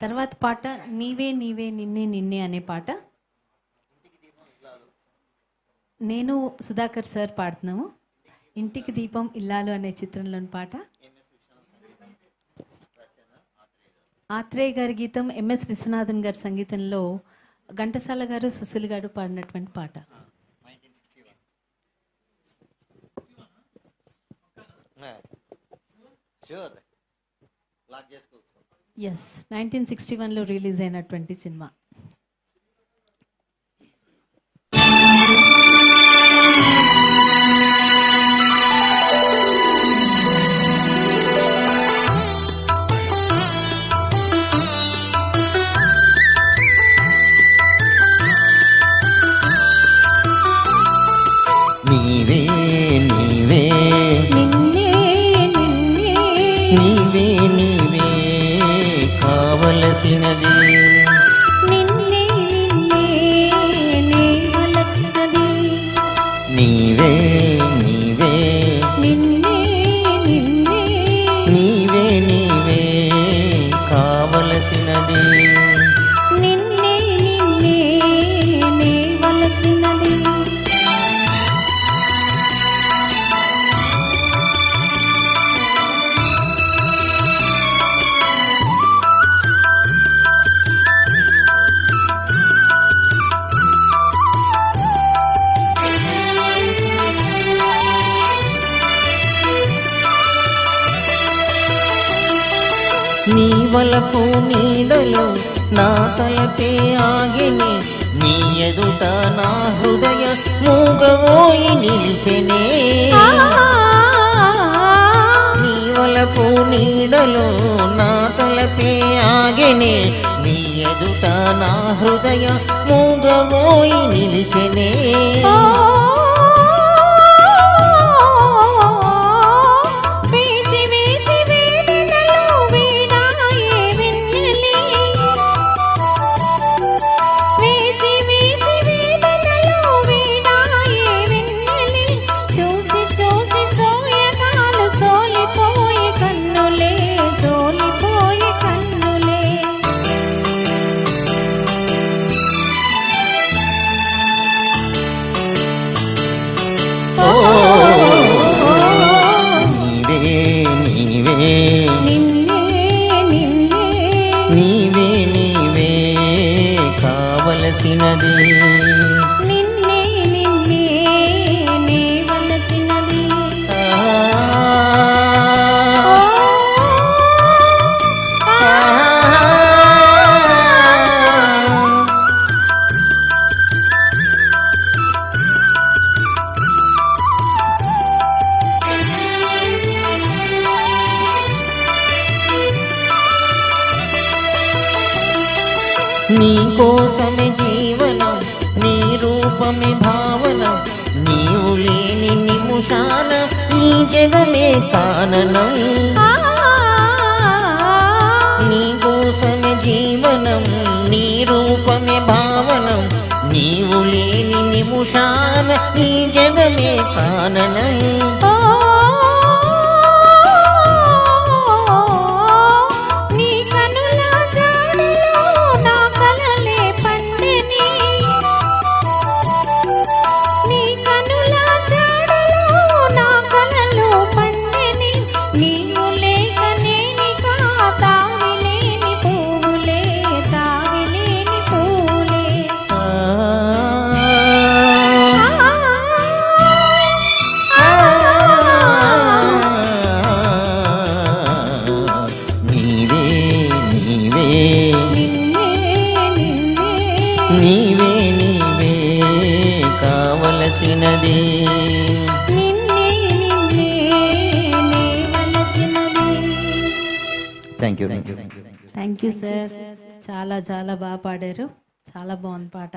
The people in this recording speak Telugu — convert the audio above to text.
తర్వాత పాట నీవే నీవే నిన్నే నిన్నే అనే పాట. నేను సుధాకర్ సార్ పాడుతున్నాము. ఇంటికి దీపం ఇల్లాలు అనే చిత్రంలోని పాట. ఆత్రేయ గారి గీతం ఎంఎస్ విశ్వనాథన్ గారి సంగీతంలో ఘంటసాల గారు సుశీల్ గారు పాడినటువంటి పాట. షూర్ లాక్ చేసుకోవచ్చు ఎస్ నైన్టీన్ సిక్స్టీ వన్లో రిలీజ్ అయినటువంటి సినిమా. నీవే నీవే. కావలసినది నిన్నే నీ వలపు నీడలో నా తలపే ఆగిని నీ ఎదుట నా హృదయ మూగవోయి నిలిచెనే. నీ వలపు నీడలో నా తలపే ఆగిని నీ ఎదుట నా హృదయ మూగమోయి నిలిచెనే. నీవే నీవే. నీవే నీవే కావలసినది. నీ కోసమే జీవనం నీ రూపమే భావన నీవు లేని నిముషాన నీ జగమే కాననం. నీ కోసమే జీవనం నీ రూపమే భావనం నీవు లేని నిముషాన నీ జగమే కాననం. నీవే నీవే కావలసినది. నిన్నే నిన్నే నే వలచినది thank you thank you sir చాలా చాలా బాగా పాడారు. చాలా బాగుంది పాట.